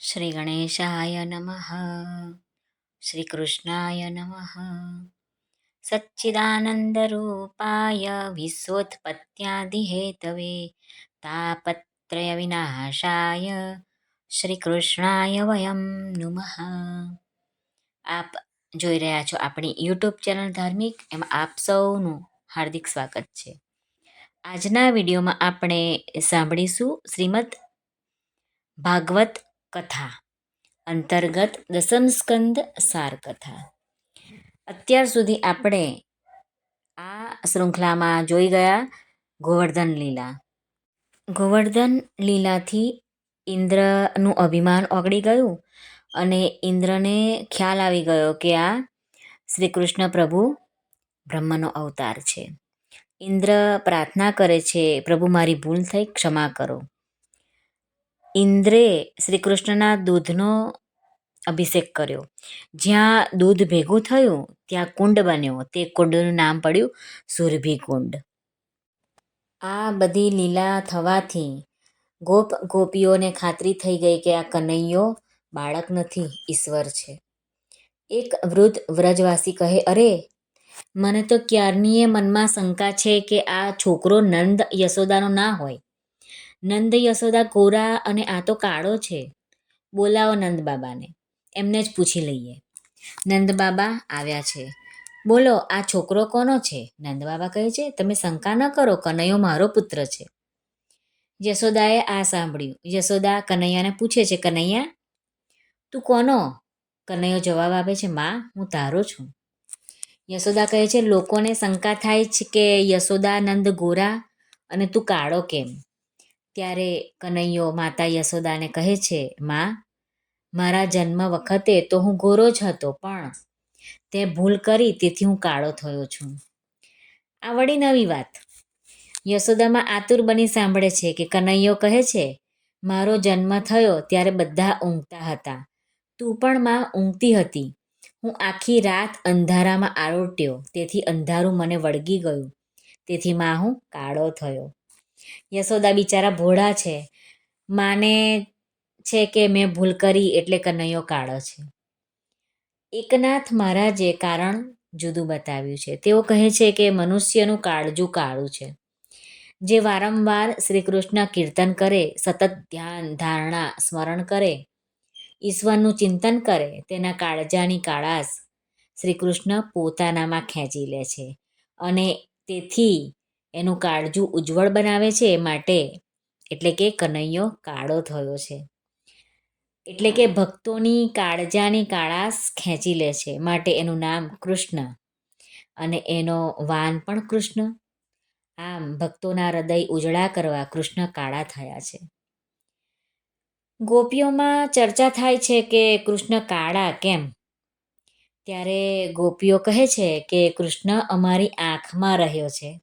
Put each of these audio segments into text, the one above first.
શ્રી ગણેશાય નમઃ શ્રી કૃષ્ણાય નમઃ સચ્ચિદાનંદરૂપાય વિશ્વોત્પત્યાદિહેતવે તાપત્રય વિનાશાય શ્રી કૃષ્ણાય વયમ નુમઃ આપ જોઈ રહ્યા છો આપણી યુટ્યુબ ચેનલ ધાર્મિક, એમાં આપ સૌનું હાર્દિક સ્વાગત છે. આજના વિડીયોમાં આપણે સાંભળીશું શ્રીમદ ભાગવત કથા. અંતર્ગત દસમ સ્કંદ સાર કથા અત્યાર સુધી આપણે આ શૃંખલામાં જોઈ ગયા ગોવર્ધન લીલા. ગોવર્ધન લીલાથી ઇન્દ્રનું અભિમાન ઓગળી ગયું અને ઇન્દ્રને ખ્યાલ આવી ગયો કે આ શ્રી કૃષ્ણ પ્રભુ બ્રહ્મનો અવતાર છે. ઇન્દ્ર પ્રાર્થના કરે છે, પ્રભુ, મારી ભૂલ થઈ, ક્ષમા કરો. ઇન્દ્રે શ્રી કૃષ્ણના દૂધનો અભિષેક કર્યો. જ્યાં દૂધ ભેગું થયું, ત્યાં કુંડ બન્યો. તે કુંડનું નામ પડ્યું સુરભી કુંડ આ બધી લીલા થવાથી ગોપ ગોપીઓને ખાતરી થઈ ગઈ કે આ કનૈયો બાળક નથી, ઈશ્વર છે. એક વૃદ્ધ વ્રજવાસી કહે, અરે, મને તો ક્યારનીએ મનમાં શંકા છે કે આ છોકરો નંદ યશોદાનો ના હોય. નંદ યશોદા ગોરા અને આ તો કાળો છે. બોલાવો નંદ બાબાને. એમને જ પૂછી લઈએ. નંદ બાબા આવ્યા છે. બોલો, આ છોકરો કોનો છે? નંદ બાબા કહે છે, તમે શંકા ન કરો, કનૈયો મારો પુત્ર છે. યશોદાએ આ સાંભળ્યું. યશોદા કનૈયાને પૂછે છે, કનૈયા, તું કોનો? કનૈયો જવાબ આપે છે, માં, હું તારો છું. યશોદા કહે છે, લોકોને શંકા થાય છે કે યશોદા, નંદ, ગોરા અને તું કાળો કેમ? ત્યારે કનૈયો માતા યશોદાને કહે છે, માં, મારા જન્મ વખતે તો હું ગોરો જ હતો, પણ તે ભૂલ કરી તેથી હું કાળો થયો છું. આ વળી નવી વાત. યશોદામાં આતુર બની સાંભળે છે કે કનૈયો કહે છે, મારો જન્મ થયો ત્યારે બધા ઊંઘતા હતા. તું પણ માં ઊંઘતી હતી. હું આખી રાત અંધારામાં આરોટ્યો, તેથી અંધારું મને વળગી ગયું. તેથી માં હું કાળો થયો. યશોદા બિચારા ભોળા છે. માને છે કે મેં ભૂલ કરી એટલે કનૈયો કાળો છે. એકનાથ મહારાજે કારણ જુદું બતાવ્યું છે. તેઓ કહે છે કે મનુષ્યનું કાળજું કાળું છે. જે વારંવાર શ્રી કૃષ્ણ કીર્તન કરે, સતત ધ્યાન, ધારણા, સ્મરણ કરે, ઈશ્વરનું ચિંતન કરે, તેના કાળજાની કાળાશ શ્રી કૃષ્ણ પોતાનામાં ખેંચી લે છે. અને તેથી એનું કાળજું ઉજ્જવળ બનાવે છે એ માટે એટલે કે કનૈયો કાળો થયો છે. એટલે કે ભક્તોની કાળજાની કાળાશ ખેંચી લે છે. માટે એનું નામ કૃષ્ણ અને એનો વાન પણ કૃષ્ણ. આમ ભક્તોના હૃદય ઉજળા કરવા કૃષ્ણ કાળા થયા છે. ગોપીઓમાં ચર્ચા થાય છે કે કૃષ્ણ કાળા કેમ? ત્યારે ગોપીઓ કહે છે કે કૃષ્ણ અમારી આંખમાં રહ્યો છે.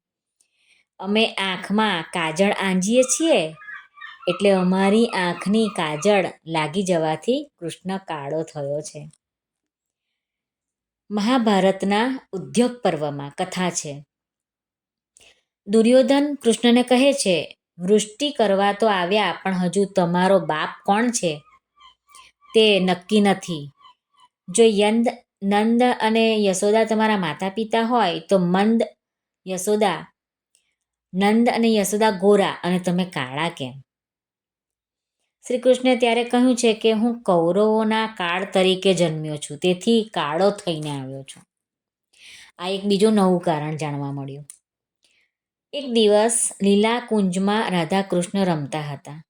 અમે આંખમાં કાજળ આંજીએ છીએ એટલે અમારી આંખની કાજળ લાગી જવાથી કૃષ્ણ કાળો થયો છે. મહાભારતના ઉદ્યોગ પર્વમાં કથા છે. દુર્યોધન કૃષ્ણને કહે છે, વૃષ્ટિ કરવા તો આવ્યા, પણ હજુ તમારો બાપ કોણ છે? તે નક્કી નથી. જો યંદ, નંદ અને યશોદા તમારા માતા પિતા હોય, તો મંદ, યશોદા નંદ અને યશોદા ગોરા અને તમે કાળા કેમ? શ્રી કૃષ્ણે ત્યારે કહ્યું છે કે હું કૌરવોના કાળ તરીકે જન્મ્યો છું, તેથી કાળો થઈને આવ્યો છું. આ એક બીજું નવું કારણ જાણવા મળ્યું. એક દિવસ લીલા કુંજમાં રાધા કૃષ્ણ રમતા હતા.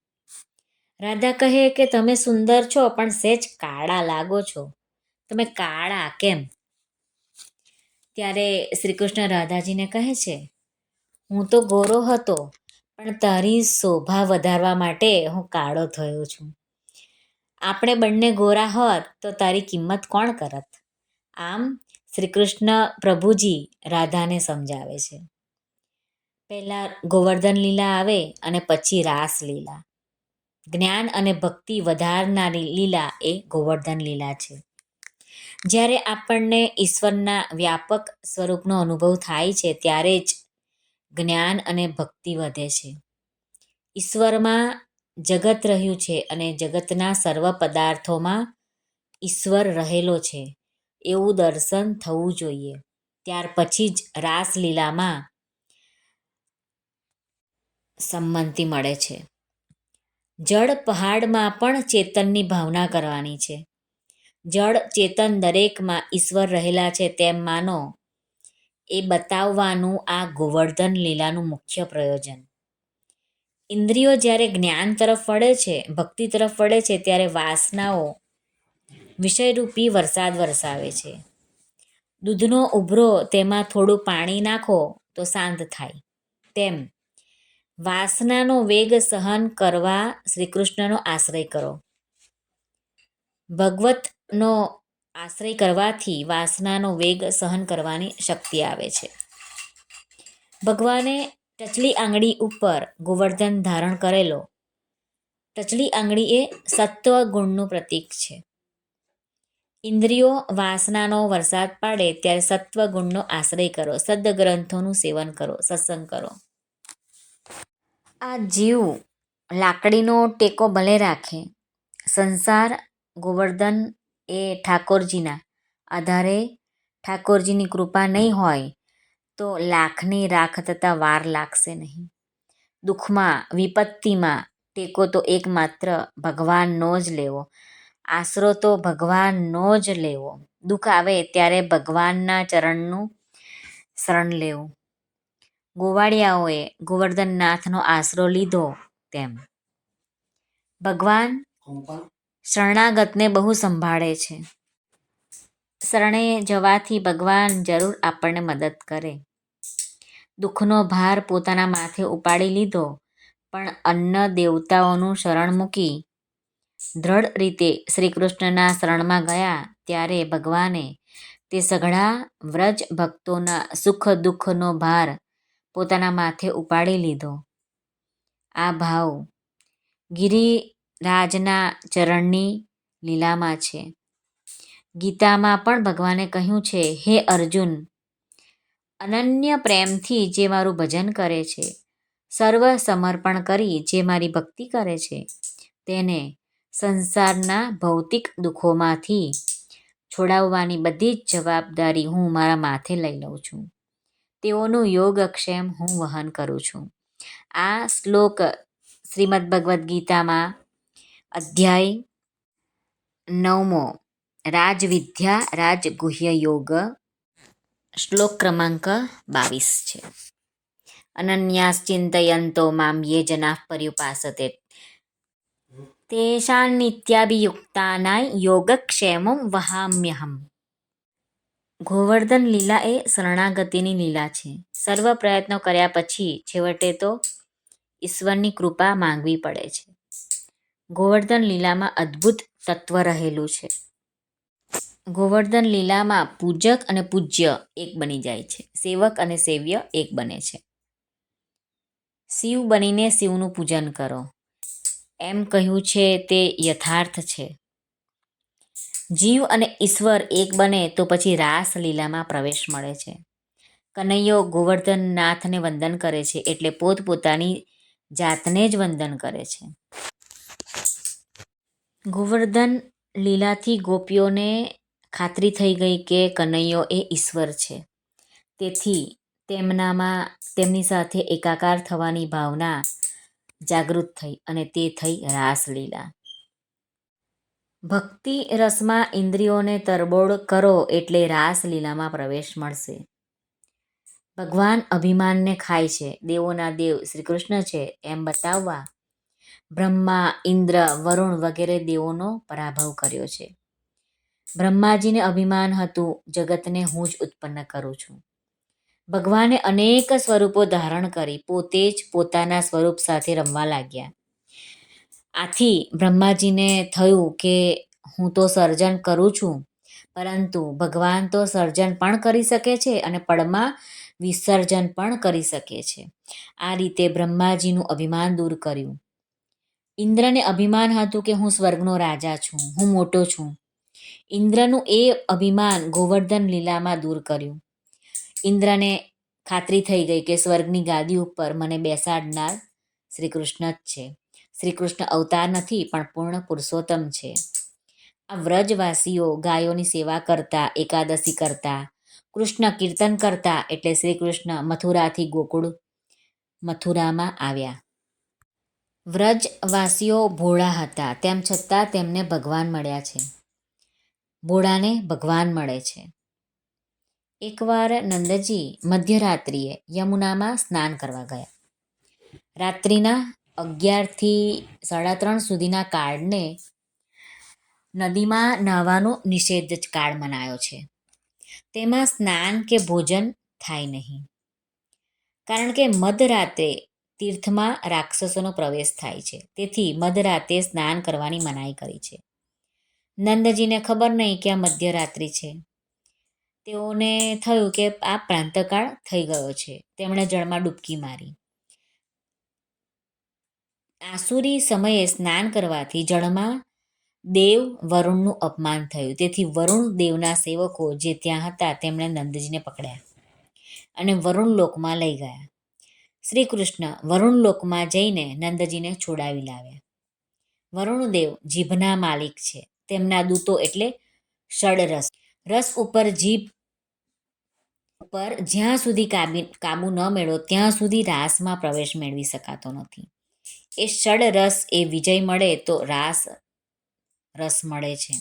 રાધા કહે કે તમે સુંદર છો, પણ સેજ કાળા લાગો છો. તમે કાળા કેમ? ત્યારે શ્રી કૃષ્ણ રાધાજીને કહે છે હું તો ગોરો હતો, પણ તારી શોભા વધારવા માટે હું કાળો થયો છું. આપણે બંને ગોરા હોત તો તારી કિંમત કોણ કરત? આમ શ્રી કૃષ્ણ પ્રભુજી રાધાને સમજાવે છે. પહેલાં ગોવર્ધન લીલા આવે અને પછી રાસ લીલા. જ્ઞાન અને ભક્તિ વધારનારી લીલા એ ગોવર્ધન લીલા છે. જ્યારે આપણને ઈશ્વરના વ્યાપક સ્વરૂપનો અનુભવ થાય છે, ત્યારે જ જ્ઞાન અને ભક્તિ વધે છે. ઈશ્વરમાં જગત રહ્યું છે અને જગતના સર્વ પદાર્થોમાં ઈશ્વર રહેલો છે. એવું દર્શન થવું જોઈએ. ત્યાર પછી જ રાસલીલામાં સંમતિ મળે છે. જળ પહાડમાં પણ ચેતનની ભાવના કરવાની છે. જળ ચેતન દરેકમાં ઈશ્વર રહેલા છે તેમ માનો એ બતાવવાનું આ ગોવર્ધન લીલાનું મુખ્ય પ્રયોજન. ઇન્દ્રિયો જ્યારે જ્ઞાન તરફ વળે છે, ભક્તિ તરફ વળે છે, ત્યારે વાસનાઓ વિષયરૂપી વરસાદ વરસાવે છે. દૂધનો ઉભરો તેમાં થોડું પાણી નાખો તો શાંત થાય. તેમ વાસનાનો વેગ સહન કરવા શ્રીકૃષ્ણનો આશ્રય કરો. ભગવતનો આશ્રય કરવાથી વાસનાનો વેગ સહન કરવાની શક્તિ આવે છે. ભગવાને ટચલી આંગળી ઉપર ગોવર્ધન ધારણ કરેલો. ટચલી આંગળી એ સત્વ ગુણનું પ્રતીક છે. ઇન્દ્રિયો વાસનાનો વરસાદ પાડે ત્યારે સત્વ ગુણનો આશ્રય કરો, સદગ્રંથોનું સેવન કરો, સત્સંગ કરો. આ જીવ લાકડીનો ટેકો ભલે રાખે, સંસાર ગોવર્ધન એ ઠાકોરજીના. આધારે ઠાકોરજીની કૃપા નહીં હોય તો લાખની રાખ થતાં વાર લાગશે નહીં. દુઃખમાં, વિપત્તિમાં ટેકો તો એકમાત્ર ભગવાનનો જ લેવો. આશરો તો ભગવાનનો જ લેવો. દુઃખ આવે ત્યારે ભગવાનના ચરણનું શરણ લેવું. ગોવાળિયાઓએ ગોવર્ધનનાથનો આશરો લીધો તેમ. ભગવાન શરણાગતને બહુ સંભાળે છે. શરણે જવાથી ભગવાન જરૂર આપણને મદદ કરે. દુઃખનો ભાર પોતાના માથે ઉપાડી લીધો, પણ અન્ન દેવતાઓનું શરણ મૂકી દ્રઢ રીતે શ્રીકૃષ્ણના શરણમાં ગયા ત્યારે ભગવાને તે સઘળા વ્રજ ભક્તોના સુખ દુઃખનો ભાર પોતાના માથે ઉપાડી લીધો. આ ભાવ ગિરિરાજના ચરણની લીલામાં છે. ગીતામાં પણ ભગવાને કહ્યું છે, હે અર્જુન, અનન્ય પ્રેમથી જે મારું ભજન કરે છે, સર્વ સમર્પણ કરી જે મારી ભક્તિ કરે છે, તેને સંસારના ભૌતિક દુઃખોમાંથી છોડાવવાની બધી જ જવાબદારી હું મારા માથે લઈ લઉં છું. તેઓનું યોગક્ષેમ હું વહન કરું છું. આ શ્લોક શ્રીમદ ભગવદ્ ગીતામાં અધ્યાય નવમો. રાજવિદ્યા રાજગુહ્ય યોગ શ્લોક ક્રમાંક બાવીસ છે. અનન્યાશ્ચિંતયંતો મામ યે જનાઃ પર્યુપાસતે. તેષાં નિત્યાભિયુક્તાના યોગક્ષેમં વહામ્યહમ. ગોવર્ધન લીલા એ શરણાગતિની લીલા છે. સર્વ પ્રયત્નો કર્યા પછી છેવટે તો ઈશ્વરની કૃપા માંગવી પડે છે. ગોવર્ધન લીલામાં અદ્ભુત તત્વ રહેલું છે. ગોવર્ધન લીલામાં પૂજક અને પૂજ્ય એક બની જાય છે. સેવક અને સેવ્ય એક બને છે. શિવ બનીને શિવનું પૂજન કરો. એમ કહ્યું છે તે યથાર્થ છે. જીવ અને ઈશ્વર એક બને તો પછી રાસ લીલામાં પ્રવેશ મળે છે. કનૈયો ગોવર્ધનનાથને વંદન કરે છે એટલે પોતપોતાની જાતને જ વંદન કરે છે. ગોવર્ધન લીલાથી ગોપીઓને ખાતરી થઈ ગઈ કે કનૈયો એ ઈશ્વર છે. તેથી તેમનામાં, તેમની સાથે એકાકાર થવાની ભાવના જાગૃત થઈ અને તે થઈ રાસલીલા. ભક્તિ રસમાં ઇન્દ્રિયોને તરબોળ કરો એટલે રાસલીલામાં પ્રવેશ મળશે. ભગવાન અભિમાનને ખાય છે. દેવોના દેવ શ્રી કૃષ્ણ છે. એમ બતાવવા બ્રહ્મા, ઇન્દ્ર, વરુણ વગેરે દેવોનો પરાભવ કર્યો છે. બ્રહ્માજીને અભિમાન હતું, જગતને હું જ ઉત્પન્ન કરું છું. ભગવાને અનેક સ્વરૂપો ધારણ કરી, પોતે જ પોતાના સ્વરૂપ સાથે રમવા લાગ્યા. આથી બ્રહ્માજીને થયું કે હું તો સર્જન કરું છું, પરંતુ ભગવાન તો સર્જન પણ કરી શકે છે અને પળમાં વિસર્જન પણ કરી શકે છે. આ રીતે બ્રહ્માજીનું અભિમાન દૂર કર્યું. ઇન્દ્રને અભિમાન હતું કે હું સ્વર્ગનો રાજા છું, હું મોટો છું. ઇન્દ્રનું એ અભિમાન ગોવર્ધન લીલામાં દૂર કર્યું. ઇન્દ્રને ખાતરી થઈ ગઈ કે સ્વર્ગની ગાદી ઉપર મને બેસાડનાર શ્રી કૃષ્ણ જ છે. શ્રી કૃષ્ણ અવતાર નથી, પણ પૂર્ણ પુરુષોત્તમ છે. આ વ્રજવાસીઓ ગાયોની સેવા કરતા, એકાદશી કરતા, કૃષ્ણ કીર્તન કરતા એટલે શ્રી કૃષ્ણ મથુરાથી ગોકુળ મથુરામાં આવ્યા. વ્રજવાસીઓ ભોળા હતા. તેમ છતાં તેમને ભગવાન મળ્યા છે. ભોળાને ભગવાન મળે છે. એકવાર નંદજી મધ્યરાત્રિએ યમુનામાં સ્નાન કરવા ગયા. રાત્રિના અગિયારથી સાડા ત્રણ સુધીના કાળને નદીમાં નહાવાનો નિષેધ જ કાળ મનાયો છે. તેમાં સ્નાન કે ભોજન થાય નહીં. કારણ કે મધરાતે તીર્થમાં રાક્ષસોનો પ્રવેશ થાય છે. તેથી મધરાતે સ્નાન કરવાની મનાઈ કરી છે. નંદજીને ખબર નહીં કે આ મધ્યરાત્રિ છે. તેઓને થયું કે આ પ્રાંતકાળ થઈ ગયો છે. તેમણે જળમાં ડૂબકી મારી. આસુરી સમયે સ્નાન કરવાથી જળમાં દેવ વરુણનું અપમાન થયું. તેથી વરુણ દેવના સેવકો જે ત્યાં હતા, તેમણે નંદજીને પકડ્યા અને વરુણ લોકમાં લઈ ગયા. શ્રી કૃષ્ણ વરુણ લોકમાં જઈને નંદજીને છોડાવી લાવ્યા. વરુણદેવ જીભના માલિક છે. તેમના દૂતો એટલે ષડરસ. રસ ઉપર જીભ ઉપર જ્યાં સુધી કાબી કાબુ ન મેળવો, ત્યાં સુધી રાસમાં પ્રવેશ મેળવી શકાતો નથી. એ ષડ રસ એ વિજય મળે તો રાસ, રસ મળે છે.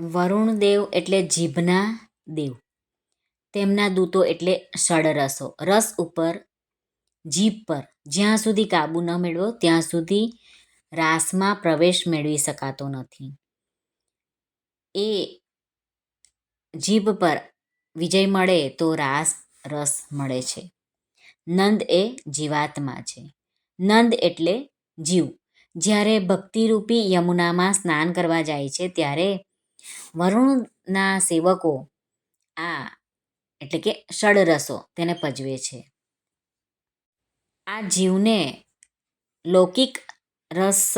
વરુણ દેવ એટલે જીભના દેવ. તેમના દૂતો એટલે ષડરસો. રસ ઉપર જીભ પર. જ્યાં સુધી કાબુ ન મેળવો, ત્યાં સુધી રાસમાં પ્રવેશ મેળવી શકાતો નથી. એ જીભ પર વિજય મળે તો રાસ, રસ મળે છે. નંદ એ જીવાત્મા છે. નંદ એટલે જીવ. જ્યારે ભક્તિરૂપી યમુનામાં સ્નાન કરવા જાય છે, ત્યારે વરુણના સેવકો આ એટલે કે ષડરસો તેને પજવે છે. આ જીવને લૌકિક રસ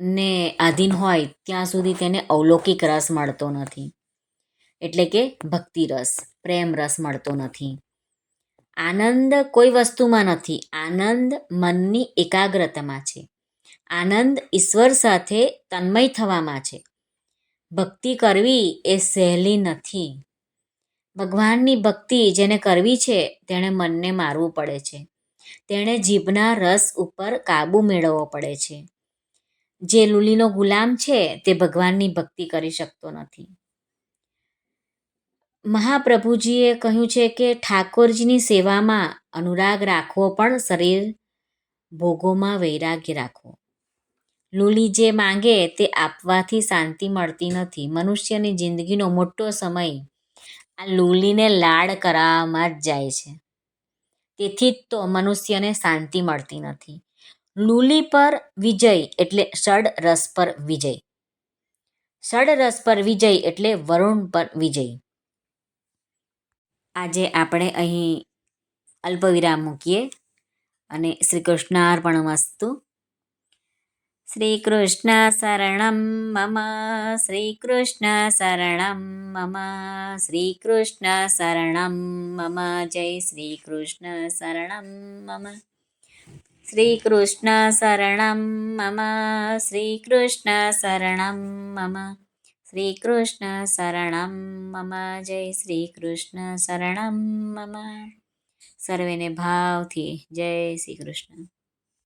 ને આધીન હોય, ત્યાં સુધી તેને અવલૌકિક રસ મળતો નથી. એટલે કે ભક્તિ રસ, પ્રેમ રસ મળતો નથી. આનંદ કોઈ વસ્તુમાં નથી. આનંદ મનની એકાગ્રતામાં છે. આનંદ ઈશ્વર સાથે તન્મય થવામાં છે. ભક્તિ કરવી એ સહેલી નથી. ભગવાનની ભક્તિ જેને કરવી છે, તેણે મનને મારવું પડે છે. તેણે જીભના રસ ઉપર કાબુ મેળવવો પડે છે. જે લુલીનો ગુલામ છે, તે ભગવાનની ભક્તિ કરી શકતો નથી. મહાપ્રભુજીએ કહ્યું છે કે ઠાકોરજીની સેવામાં અનુરાગ રાખવો પણ શરીર ભોગોમાં વૈરાગ્ય રાખવો. લુલી જે માંગે તે આપવાથી શાંતિ મળતી નથી. મનુષ્યની જિંદગીનો મોટો સમય આ લુલીને લાડ કરાવવામાં જ જાય છે. તેથી જ તો મનુષ્યને શાંતિ મળતી નથી. લૂલી પર વિજય એટલે ષડ રસ પર વિજય. ષડ રસ પર વિજય એટલે વરુણ પર વિજય. આજે આપણે અહીં અલ્પવિરામ મૂકીએ અને શ્રી કૃષ્ણાર્પણમસ્તુ શ્રી કૃષ્ણ શરણમ મમ શ્રીકૃષ્ણ શરણમ મમ શ્રીકૃષ્ણ શરણમ મમ જય શ્રીકૃષ્ણ શરણમ મમ શ્રીકૃષ્ણ શરણમ મમ શ્રીકૃષ્ણ શરણમ મમ શ્રીકૃષ્ણ શરણમ મમ જય શ્રીકૃષ્ણ શરણમ મમ સર્વેને ભાવથી જય શ્રી